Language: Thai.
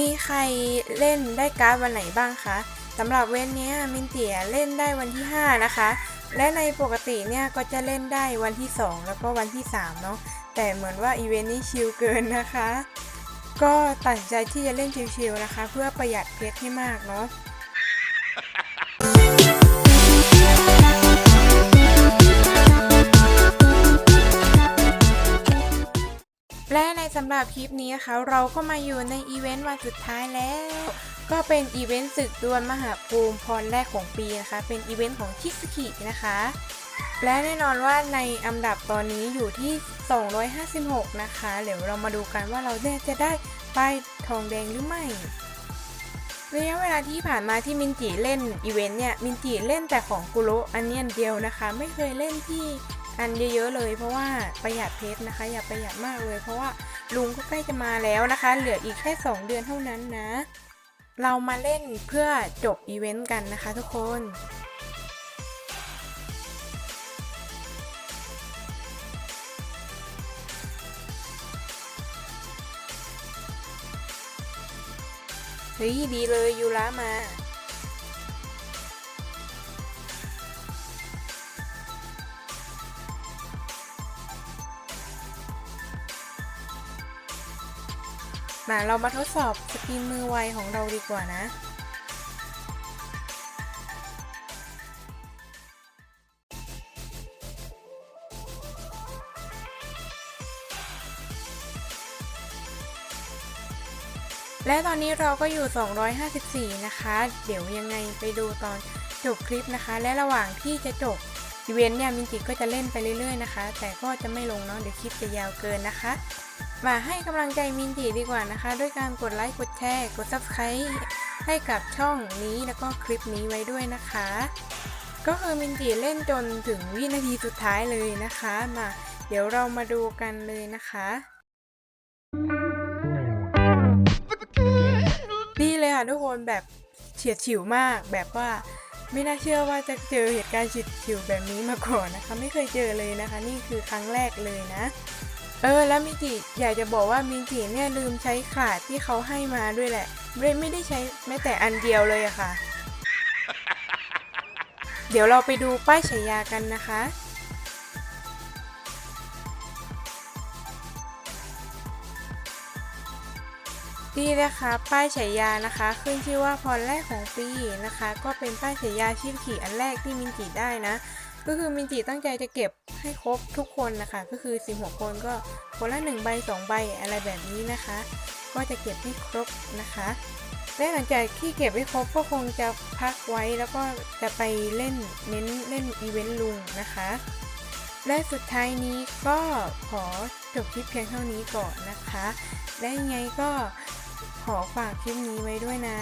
มีใครเล่นได้การ์ดวันไหนบ้างคะสำหรับเว้นนี้มินเตียเล่นได้วันที่ 5 นะคะ และในปกติเนี่ยก็จะเล่นได้วันที่ 2 แล้วก็วันที่ 3 เนาะแต่เหมือนว่าอีเวนต์นี้ชิลเกินนะคะ ก็ตัดใจที่จะเล่นชิลๆนะคะ เพื่อประหยัดเพชรให้มากเนาะ สำหรับคลิปนี้นะคะเราก็มาอยู่ในอีเวนต์วันสุดท้ายแล้ว ก็เป็นอีเวนต์ศึกดวลมหาภูมิพรแรกของปีนะคะ เป็นอีเวนต์ของคิสกินะคะ และแน่นอนว่าในอันดับตอนนี้อยู่ที่ 256 นะคะ เดี๋ยวเรามาดูกันว่าเราจะได้ป้ายทองแดงหรือไม่ระยะเวลาที่ผ่านมาที่มินจิเล่นอีเวนต์เนี่ยมินจิเล่นแต่ของกุโรอันเนี้อันเดียวนะคะ ไม่เคยเล่นที่อันเยอะๆเลย เพราะว่าประหยัดเพชรนะคะ อย่าประหยัดมากเลย เพราะว่า ลุงก็ใกล้จะมาแล้วนะคะ เหลืออีกแค่ 2 เดือนเท่านั้นนะ เรามาเล่นเพื่อจบอีเวนต์กันนะคะทุกคนเฮ้ยดีเลยยูระมา มาเรามาทดสอบสปินมือไวของเราดีกว่านะ และตอนนี้เราก็อยู่ 254 นะคะ เดี๋ยวยังไงไปดูตอนจบคลิปนะคะ และระหว่างที่จะจบอีเวนต์เนี่ยมินจิก็จะเล่นไปเรื่อยๆนะคะ แต่ก็จะไม่ลงเนาะเดี๋ยวคลิปจะยาวเกินนะคะ มาให้กำลังใจมินจิดีกว่านะคะ ด้วยการกดไลค์กดแชร์กด subscribe ให้กับช่องนี้แล้วก็คลิปนี้ไว้ด้วยนะคะ ก็คือมินจิเล่นจนถึงวินาทีสุดท้ายเลยนะคะมาเดี๋ยวเรามาดูกันเลยนะคะนี่เลยค่ะทุกคนแบบเฉียดฉิวมากแบบว่าไม่น่าเชื่อว่าจะเจอเหตุการณ์เฉียดฉิวแบบนี้มาก่อนนะคะ ไม่เคยเจอเลยนะคะ นี่คือครั้งแรกเลยนะ เออแล้วมิจิอยากจะบอกว่ามิจิเนี่ยลืมใช้ขาดที่เขาให้มาด้วยแหละ ไม่ไม่ได้ใช้แม้แต่อันเดียวเลยอะค่ะ เดี๋ยวเราไปดูป้ายฉายากันนะคะนี่นะคะป้ายฉายานะคะ ขึ้นชื่อว่าพรแรกของปีนะคะ ก็เป็นป้ายฉายาชีพขี่อันแรกที่มินจิได้นะ ก็คือมินจิตั้งใจจะเก็บให้ครบทุกคนนะคะ ก็คือ16คนก็คนละ1ใบ2ใบอะไรแบบนี้นะคะ ก็จะเก็บให้ครบนะคะ และหลังจากที่เก็บให้ครบก็คงจะพักไว้แล้วก็จะไปเล่นเน้นเล่นอีเวนต์ลุงนะคะและสุดท้ายนี้ก็ขอจบคลิปเพียงเท่านี้ก่อนนะคะ และยังไงก็ขอฝากคลิปนี้ไว้ด้วยนะ